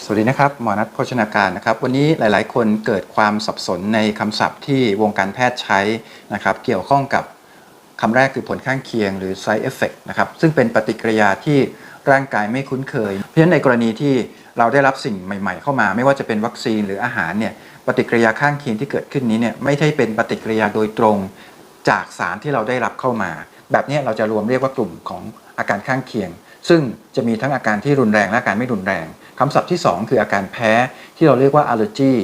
สวัสดีนะครับ หมอนัทโภชนาการนะครับ วันนี้หลาย ๆ คนเกิดความสับสนในคำศัพท์ที่วงการแพทย์ใช้นะครับ เกี่ยวข้องกับคำแรกคือผลข้างเคียงหรือ side effect นะครับ ซึ่งเป็นปฏิกิริยาที่ร่างกายไม่คุ้นเคย เพราะฉะนั้นในกรณีที่เราได้รับสิ่งใหม่ ๆ เข้ามา ไม่ว่าจะเป็นวัคซีนหรืออาหารเนี่ยปฏิกิริยาข้างเคียงที่เกิดขึ้นนี้เนี่ยไม่ใช่เป็นปฏิกิริยาโดยตรงจากสารที่เราได้รับเข้ามา แบบนี้เราจะรวมเรียกว่ากลุ่มของอาการข้างเคียง ซึ่งจะมีทั้งอาการที่รุนแรงและอาการไม่รุนแรง คำศัพท์ที่ 2 คืออาการแพ้ที่เราเรียกว่า allergy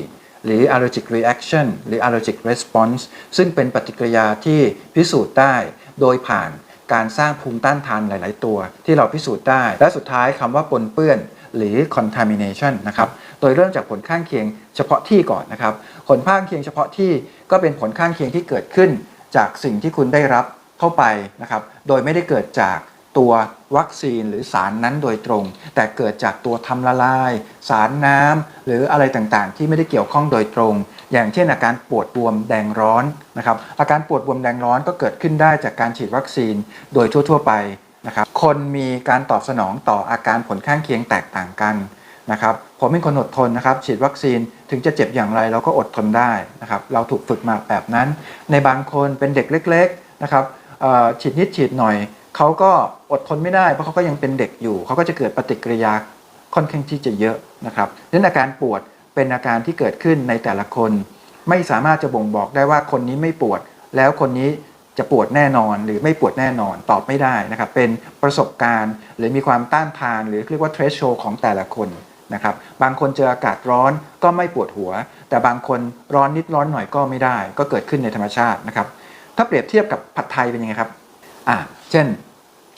หรือ allergic reaction หรือ allergic response ซึ่งเป็นปฏิกิริยาที่พิสูจน์ได้โดยผ่านการสร้างภูมิต้านทานหลาย ๆ ตัว ที่เราพิสูจน์ได้ และสุดท้ายคำว่าปนเปื้อนหรือ contamination นะครับ โดยเริ่มจากผลข้างเคียงเฉพาะที่ก่อนนะครับ ผลข้างเคียงเฉพาะที่ก็เป็นผลข้างเคียงที่เกิดขึ้น จากสิ่งที่คุณได้รับเข้าไปนะครับ โดยไม่ได้เกิดจาก ตัววัคซีนหรือสารนั้นโดยตรง แต่เกิดจากตัวทำละลาย สารน้ำหรืออะไรต่างๆ ที่ไม่ได้เกี่ยวข้องโดยตรง อย่างเช่นอาการปวดบวมแดงร้อนนะครับอาการปวดบวมแดงร้อนก็เกิดขึ้นได้จากการฉีดวัคซีนโดยทั่ว ๆ ไปนะครับคนมีการตอบสนองต่ออาการผลข้างเคียงแตกต่างกันนะครับผมเป็นคนอดทนนะครับฉีดวัคซีนถึงจะเจ็บอย่างไรเราก็อดทนได้นะครับเราถูกฝึกมาแบบนั้น ในบางคนเป็นเด็กเล็ก ๆนะครับฉีดนิดฉีดหน่อยเขาก็อดทนไม่ได้เพราะเขาก็ยังเป็นเด็กอยู่ เขาก็จะเกิดปฏิกิริยาค่อนข้างที่จะเยอะนะครับดังนั้นอาการปวดเป็นอาการที่เกิดขึ้นในแต่ละคน ไม่สามารถจะบ่งบอกได้ว่าคนนี้ไม่ปวด แล้วคนนี้จะปวดแน่นอนหรือไม่ปวดแน่นอนตอบไม่ได้นะครับเป็นประสบการณ์หรือมีความต้านทาน หรือเรียกว่า threshold ของแต่ละคนนะครับบางคนเจออากาศร้อนก็ไม่ปวดหัว แต่บางคนร้อนนิดร้อนหน่อยก็ไม่ได้ ก็เกิดขึ้นในธรรมชาตินะครับถ้าเปรียบเทียบกับผัดไทยเป็นยังไงครับอ่า เช่น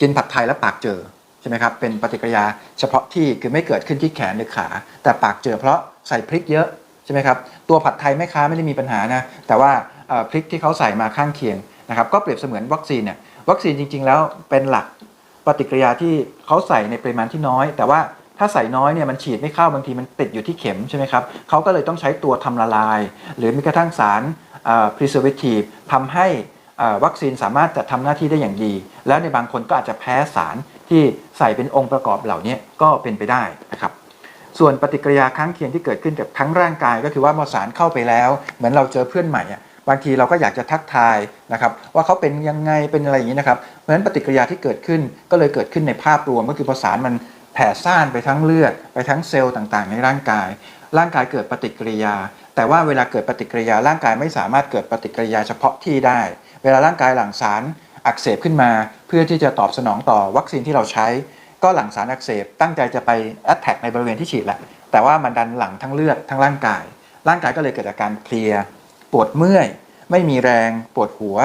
กินผัดไทยแล้วปากเจอใช่ไหมครับเป็นปฏิกิริยาเฉพาะที่คือไม่เกิดขึ้นที่แขนหรือขา แต่ปากเจอเพราะใส่พริกเยอะใช่ไหมครับตัวผัดไทยแม่ค้าไม่ได้มีปัญหานะแต่ว่าพริกที่เขาใส่มาข้างเคียงนะครับก็เปรียบเสมือนวัคซีนเนี่ยวัคซีนจริง ๆ แล้วเป็นหลักปฏิกิริยาที่เขาใส่ในปริมาณที่น้อย แต่ว่าถ้าใส่น้อยเนี่ยมันฉีดไม่เข้าบางทีมันติดอยู่ที่เข็มใช่ไหมครับเขาก็เลยต้องใช้ตัวทำละลาย หรือมีกระทั่งสาร preservative ทำให้ วัคซีนสามารถจะทำหน้าที่ได้อย่างดี แล้วในบางคนก็อาจจะแพ้สารที่ใส่เป็นองค์ประกอบเหล่านี้ก็เป็นไปได้นะครับส่วนปฏิกิริยาข้างเคียงที่เกิดขึ้นกับทั้งร่างกาย ก็คือว่าเมื่อสารเข้าไปแล้ว เหมือนเราเจอเพื่อนใหม่บางทีเราก็อยากจะทักทายนะครับว่าเขาเป็นยังไงเป็นอะไรอย่างนี้นะครับเพราะฉะนั้นปฏิกิริยาที่เกิดขึ้นก็เลยเกิดขึ้นในภาพรวมก็คือพอสารมันแผ่ซ่านไปทั้งเลือดไปทั้งเซลล์ต่างๆ ในร่างกาย ร่างกายเกิดปฏิกิริยา แต่ว่าเวลาเกิดปฏิกิริยาร่างกายไม่สามารถเกิดปฏิกิริยาเฉพาะที่ได้ เวลาร่างกายหลั่งสารอักเสบขึ้นมา เพื่อที่จะตอบสนองต่อวัคซีนที่เราใช้ ก็หลั่งสารอักเสบตั้งใจจะไปแอตแทกในบริเวณที่ฉีดแหละแต่ว่ามันดันหลั่งทั้งเลือดทั้งร่างกาย ร่างกายก็เลยเกิดอาการเพลียปวดเมื่อย ไม่มีแรงปวดหัว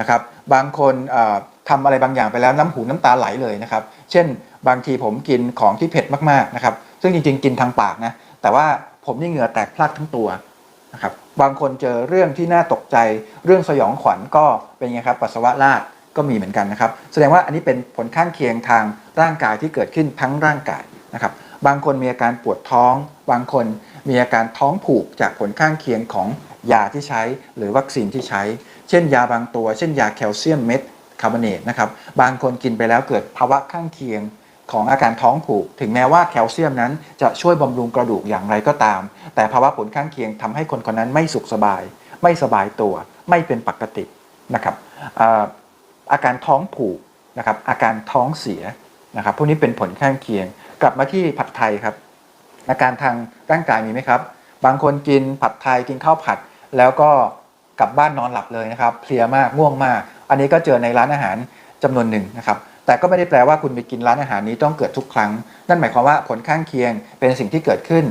นะครับบางคนเอ่อทำอะไรบางอย่างไปแล้วน้ำหูน้ำตาไหลเลยนะครับ เช่น บางทีผมกินของที่เผ็ดมากๆนะครับ ซึ่งจริงๆ กินทางปากนะ แต่ว่าผมนี่เหงื่อแตกพลักทั้งตัว นะครับบางคนเจอเรื่องที่น่าตกใจ เรื่องสยองขวัญก็เป็นไงครับปัสสาวะราดก็มีเหมือนกันนะครับ แสดงว่าอันนี้เป็นผลข้างเคียงทางร่างกายที่เกิดขึ้นทั้งร่างกายนะครับ บางคนมีอาการปวดท้อง บางคนมีอาการท้องผูกจากผลข้างเคียงของยาที่ใช้ หรือวัคซีนที่ใช้ เช่นยาบางตัว เช่นยาแคลเซียมเม็ดคาร์บอเนตนะครับ บางคนกินไปแล้วเกิดภาวะข้างเคียง ของอาการท้องผูก ถึงแม้ว่าแคลเซียมนั้นจะช่วยบำรุงกระดูกอย่างไรก็ตาม แต่ภาวะผลข้างเคียงทำให้คนคนนั้นไม่สุขสบาย ไม่สบายตัว ไม่เป็นปกตินะครับอาอาการท้องผูกนะครับอาการท้องเสียนะครับพวกนี้เป็นผลข้างเคียง กลับมาที่ผัดไทยครับ อาการทางร่างกายมีไหมครับ บางคนกินผัดไทยกินข้าวผัด แล้วก็กลับบ้านนอนหลับเลยนะครับเพลียมากง่วงมาก อันนี้ก็เจอในร้านอาหารจำนวนหนึ่งนะครับ แต่ก็ไม่ได้แปลว่าคุณไปกินร้านอาหารนี้ต้องเกิดทุกครั้ง นั่นหมายความว่าผลข้างเคียงเป็นสิ่งที่เกิดขึ้น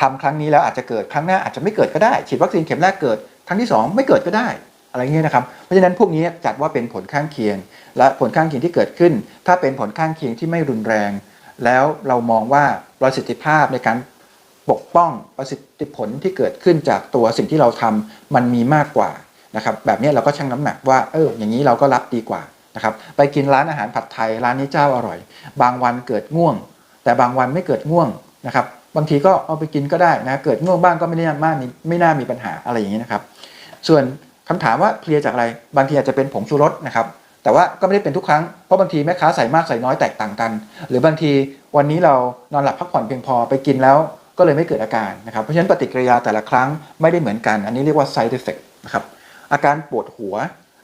ทำครั้งนี้แล้วอาจจะเกิดครั้งหน้าอาจจะไม่เกิดก็ได้ฉีดวัคซีนเข็มแรกเกิดครั้งที่สองไม่เกิดก็ได้ อะไรเงี้ยนะครับเพราะฉะนั้นพวกนี้จัดว่าเป็นผลข้างเคียง และผลข้างเคียงที่เกิดขึ้น ถ้าเป็นผลข้างเคียงที่ไม่รุนแรง แล้วเรามองว่าประสิทธิภาพในการปกป้องประสิทธิผลที่เกิดขึ้นจากตัวสิ่งที่เราทำมันมีมากกว่านะครับแบบนี้เราก็ชั่งน้ำหนักว่าเอออย่างนี้เราก็รับดีกว่า นะครับไปกินร้านอาหารผัดไทยร้านนี้เจ้าอร่อย บางวันเกิดง่วง แต่บางวันไม่เกิดง่วงนะครับบางทีก็เอาไปกินก็ได้นะเกิดง่วงบ้างก็ไม่ได้มากมีไม่น่ามีปัญหาอะไรอย่างนี้นะครับส่วนคำถามว่าเพลียจากอะไร บางทีอาจจะเป็นผงชูรสนะครับแต่ว่าก็ไม่ได้เป็นทุกครั้งเพราะบางทีแม่ค้าใส่มากใส่น้อยแตกต่างกัน หรือบางทีวันนี้เรานอนหลับพักผ่อนเพียงพอไปกินแล้วก็เลยไม่เกิดอาการนะครับเพราะฉะนั้นปฏิกิริยาแต่ละครั้งไม่ได้เหมือนกัน อันนี้เรียกว่า side effect นะครับอาการปวดหัว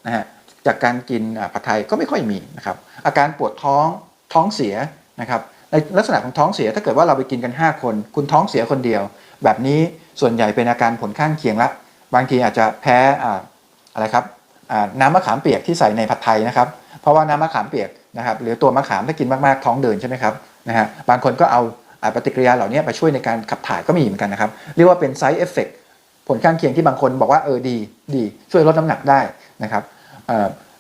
นะฮะ จากการกินผัดไทยก็ไม่ค่อยมีนะครับอาการปวดท้องท้องเสียนะครับในลักษณะของท้องเสียถ้าเกิดว่าเราไปกินกัน 5 คน คุณท้องเสียคนเดียว แบบนี้ส่วนใหญ่เป็นอาการผลข้างเคียงละบางทีอาจจะแพ้อะไรครับน้ำมะขามเปียกที่ใส่ในผัดไทยนะครับเพราะว่าน้ำมะขามเปียกนะครับหรือตัวมะขามถ้ากินมากๆท้องเดินใช่ไหมครับนะฮะบางคนก็เอาปฏิกิริยาเหล่านี้ไปช่วยในการขับถ่ายก็มีเหมือนกันนะครับเรียกว่าเป็น side effect ผลข้างเคียงที่บางคนบอกว่าเออดี ดีช่วยลดน้ำหนักได้นะครับ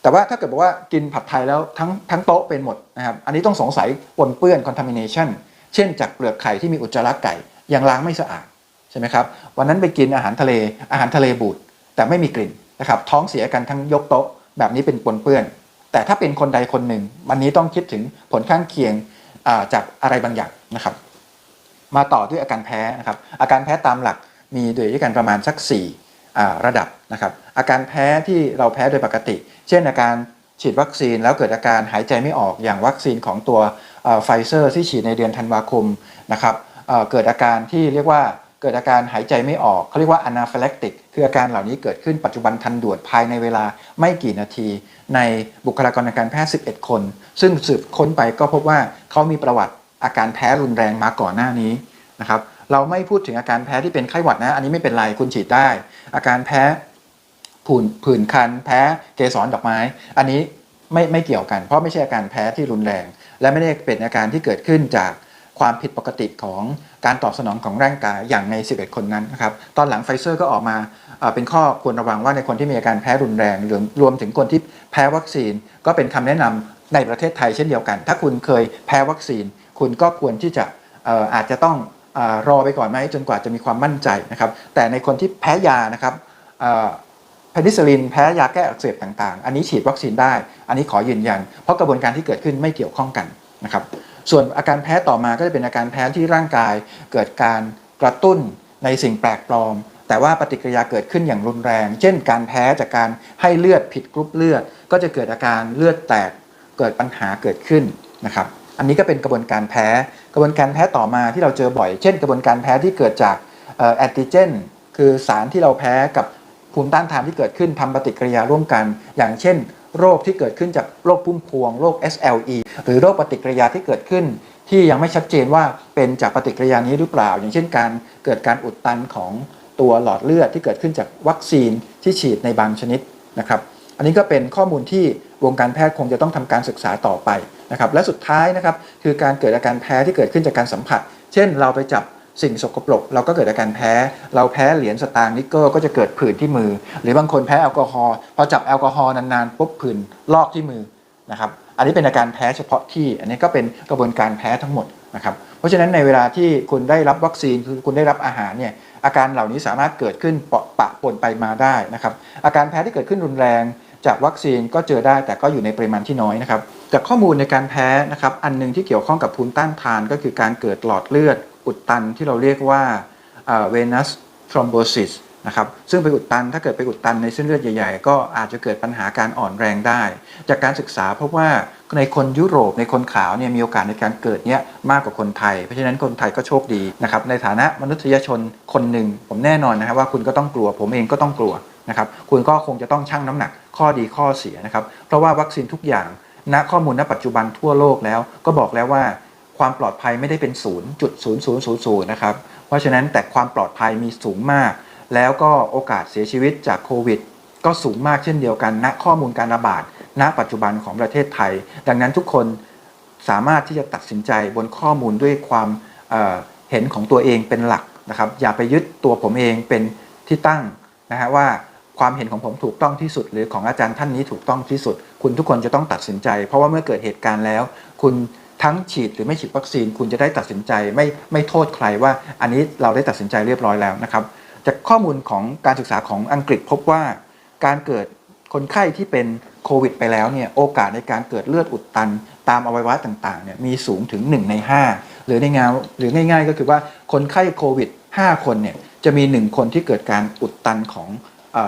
แต่ว่าถ้าเกิดบอกว่ากินผัดไทยแล้วทั้งทั้งโต๊ะเป็นหมดนะครับอันนี้ต้องสงสัยปนเปื้อน contamination เช่นจากเปลือกไข่ที่มีอุจจาระไก่ยังล้างไม่สะอาดใช่ไหมครับวันนั้นไปกินอาหารทะเลอาหารทะเลบูดแต่ไม่มีกลิ่นนะครับท้องเสียกันทั้งยกโต๊ะแบบนี้เป็นปนเปื้อน แต่ถ้าเป็นคนใดคนหนึ่งวันนี้ต้องคิดถึงผลข้างเคียงาจากอะไรบางอย่างนะครับ มาต่อด้วยอาการแพ้นะครับอาการแพ้ตามหลักมีด้วยกันประมาณสัก4อ่ ระดับนะครับอาการแพ้ที่เราแพ้โดยปกติ เช่นอาการฉีดวัคซีนแล้วเกิดอาการหายใจไม่ออกอย่างวัคซีนของตัวไฟเซอร์ที่ฉีดในเดือนธันวาคมนะครับเกิดอาการที่เรียกว่าเกิดอาการหายใจไม่ออกเขาเรียกว่า anaphylactic คืออาการเหล่านี้เกิดขึ้นปัจจุบันทันด่วนภายในเวลาไม่กี่นาที ในบุคลากรทางการแพทย์ 11 คน ซึ่งสืบค้นไปก็พบว่าเขามีประวัติอาการแพ้รุนแรงมาก่อนหน้านี้นะครับ เราไม่พูดถึงอาการแพ้ที่เป็นไข้หวัดนะ อันนี้ไม่เป็นไรคุณฉีดได้ อาการแพ้ผื่นผื่นคัน แพ้เกสรดอกไม้ อันนี้ไม่ไม่เกี่ยวกัน เพราะไม่ใช่อาการแพ้ที่รุนแรง และไม่ได้เป็นอาการที่เกิดขึ้นจากความผิดปกติของการตอบสนองของร่างกายอย่างใน 11 คนนั้นนะครับ ตอนหลังไฟเซอร์ก็ออกมาเป็นข้อควรระวังว่าในคนที่มีอาการแพ้รุนแรงหรือรวมถึงคนที่แพ้วัคซีน ก็เป็นคำแนะนำในประเทศไทยเช่นเดียวกัน ถ้าคุณเคยแพ้วัคซีน คุณก็ควรที่จะอาจจะต้อง รอไปก่อนไหมจนกว่าจะมีความมั่นใจนะครับแต่ในคนที่แพ้ยานะครับเอ่อเพนิซิลินแพ้ยาแก้อักเสบต่างๆ อันนี้ฉีดวัคซีนได้ อันนี้ขอยืนยัน เพราะกระบวนการที่เกิดขึ้นไม่เกี่ยวข้องกันนะครับส่วนอาการแพ้ต่อมาก็จะเป็นอาการแพ้ที่ร่างกาย เกิดการกระตุ้นในสิ่งแปลกปลอม แต่ว่าปฏิกิริยาเกิดขึ้นอย่างรุนแรง เช่น การแพ้จากการให้เลือดผิดกรุ๊ปเลือด ก็จะเกิดอาการเลือดแตกเกิดปัญหาเกิดขึ้นนะครับ อันนี้ก็เป็นกระบวนการแพ้ กระบวนการแพ้ต่อมาที่เราเจอบ่อย เช่น กระบวนการแพ้ที่เกิดจากแอนติเจน คือสารที่เราแพ้กับภูมิต้านทานที่เกิดขึ้นทำปฏิกิริยาร่วมกัน อย่างเช่น โรคที่เกิดขึ้นจากโรคพุ่มพวง โรค SLE หรือโรคปฏิกิริยาที่เกิดขึ้น ที่ยังไม่ชัดเจนว่าเป็นจากปฏิกิริยานี้หรือเปล่า อย่างเช่น การเกิดการอุดตันของตัวหลอดเลือดที่เกิดขึ้นจากวัคซีนที่ฉีดในบางชนิดนะครับ อันนี้ก็เป็นข้อมูลที่วงการแพทย์คงจะต้องทำการศึกษาต่อไป นะครับและสุดท้ายนะครับคือการเกิดอาการแพ้ที่เกิดขึ้นจากการสัมผัส เช่น เราไปจับสิ่งสกปรกเราก็เกิดอาการแพ้ เราแพ้เหรียญสตางค์นิกเกิลก็จะเกิดผื่นที่มือ หรือบางคนแพ้แอลกอฮอล์พอจับแอลกอฮอล์นานๆปุ๊บผื่นลอกที่มือนะครับอันนี้เป็นอาการแพ้เฉพาะที่ อันนี้ก็เป็นกระบวนการแพ้ทั้งหมดนะครับเพราะฉะนั้นในเวลาที่คุณได้รับวัคซีนคือคุณได้รับอาหารเนี่ยอาการเหล่านี้สามารถเกิดขึ้นปะปะปนไปมาได้นะครับอาการแพ้ที่เกิดขึ้นรุนแรง จากวัคซีนก็เจอได้แต่ก็อยู่ในปริมาณที่น้อยนะครับ จากข้อมูลในการแพ้นะครับอันหนึงที่เกี่ยวข้องกับภูมิต้านทานก็คือการเกิดหลอดเลือด อุดตันที่เราเรียกว่าเวนัสทรอมโบซิสนะครับซึ่งไปอุดตันถ้าเกิดไปอุดตันในเส้นเลือดใหญ่ๆ ก็อาจจะเกิดปัญหาการอ่อนแรงได้ จากการศึกษาพบว่าในคนยุโรปในคนขาวเนี่ยมีโอกาสในการเกิดเนี้ยมากกว่าคนไทย เพราะฉะนั้นคนไทยก็โชคดีนะครับในฐานะมนุษยชนคนหนึ่งผมแน่นอนนะครับว่าคุณก็ต้องกลัว ผมเองก็ต้องกลัวนะครับคุณก็คงจะต้องชั่งน้ำหนักข้อดีข้อเสียนะครับเพราะว่าวัคซีนทุกอย่าง ณข้อมูลณปัจจุบันทั่วโลกแล้ว ก็บอกแล้วว่าความปลอดภัยไม่ได้เป็น0.0000นย์ศูนย์ศูนย์นะครับ เพราะฉะนั้นแต่ความปลอดภัยมีสูงมาก แล้วก็โอกาสเสียชีวิตจากโควิด ก็สูงมากเช่นเดียวกัน ณข้อมูลการระบาด ณ ปัจจุบันของประเทศไทย ดังนั้นทุกคนสามารถที่จะตัดสินใจบนข้อมูลด้วยความเเห็นของตัวเองเป็นหลักนะครับ อย่าไปยึดตัวผมเองเป็นที่ตั้งนะฮะว่า ความเห็นของผมถูกต้องที่สุด หรือของอาจารย์ท่านนี้ถูกต้องที่สุด คุณทุกคนจะต้องตัดสินใจ เพราะว่าเมื่อเกิดเหตุการณ์แล้ว คุณทั้งฉีดหรือไม่ฉีดวัคซีน คุณจะได้ตัดสินใจไม่ไม่โทษใครว่า อันนี้เราได้ตัดสินใจเรียบร้อยแล้วนะครับจากข้อมูลของการศึกษาของอังกฤษพบว่า การเกิดคนไข้ที่เป็นโควิด ไปแล้วเนี่ยโอกาสในการเกิดเลือดอุดตัน ตามอวัยวะต่างๆเนี่ยมีสูงถึง 1 ใน 5 หรือในงานหรือง่าย ๆ ก็คือว่าคนไข้โควิด 5 คนเนี่ยจะมี 1 คนที่เกิดการอุดตันของ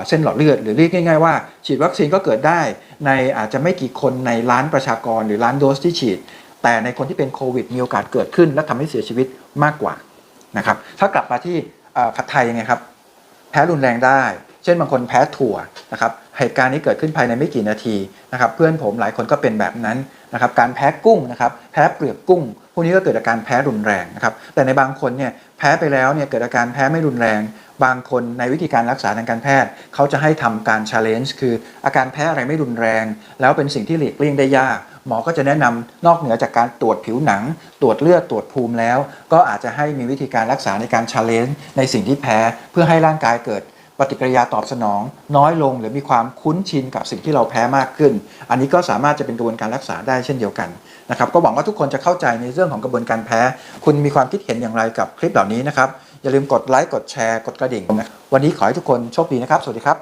เส้นหลอดเลือด หรือเรียกง่าย ๆว่า ฉีดวัคซีนก็เกิดได้ในอาจจะไม่กี่คนในล้านประชากรหรือล้านโดสที่ฉีด แต่ในคนที่เป็นโควิดมีโอกาสเกิดขึ้น และทำให้เสียชีวิตมากกว่านะครับถ้ากลับมาที่ผัดไทยยังไงครับแพ้รุนแรงได้ เช่นบางคนแพ้ถั่วนะครับเหตุการณ์นี้เกิดขึ้นภายในไม่กี่นาทีนะครับเพื่อนผมหลายคนก็เป็นแบบนั้นนะครับการแพ้กุ้งนะครับแพ้เปลือกกุ้ง พวกนี้ก็เกิดอาการแพ้รุนแรงนะครับ แต่ในบางคนเนี่ยแพ้ไปแล้วเนี่ยเกิดอาการแพ้ไม่รุนแรง บางคนในวิธีการรักษาทางการแพทย์ เขาจะให้ทำการ challenge คืออาการแพ้อะไรไม่รุนแรง แล้วเป็นสิ่งที่หลีกเลี่ยงได้ยาก หมอก็จะแนะนำนอกเหนือจากการตรวจผิวหนัง ตรวจเลือดตรวจภูมิแล้ว ก็อาจจะให้มีวิธีการรักษาในการ challenge ในสิ่งที่แพ้เพื่อให้ร่างกายเกิด ปฏิกิริยาตอบสนอง น้อยลงหรือมีความคุ้นชินกับสิ่งที่เราแพ้มากขึ้น อันนี้ก็สามารถจะเป็นกระบวนการรักษาได้เช่นเดียวกันนะครับก็หวังว่าทุกคนจะเข้าใจในเรื่องของกระบวนการแพ้ คุณมีความคิดเห็นอย่างไรกับคลิปเหล่านี้นะครับอย่าลืมกดไลค์กดแชร์กดกระดิ่งนะวันนี้ขอให้ทุกคนโชคดีนะครับ สวัสดีครับ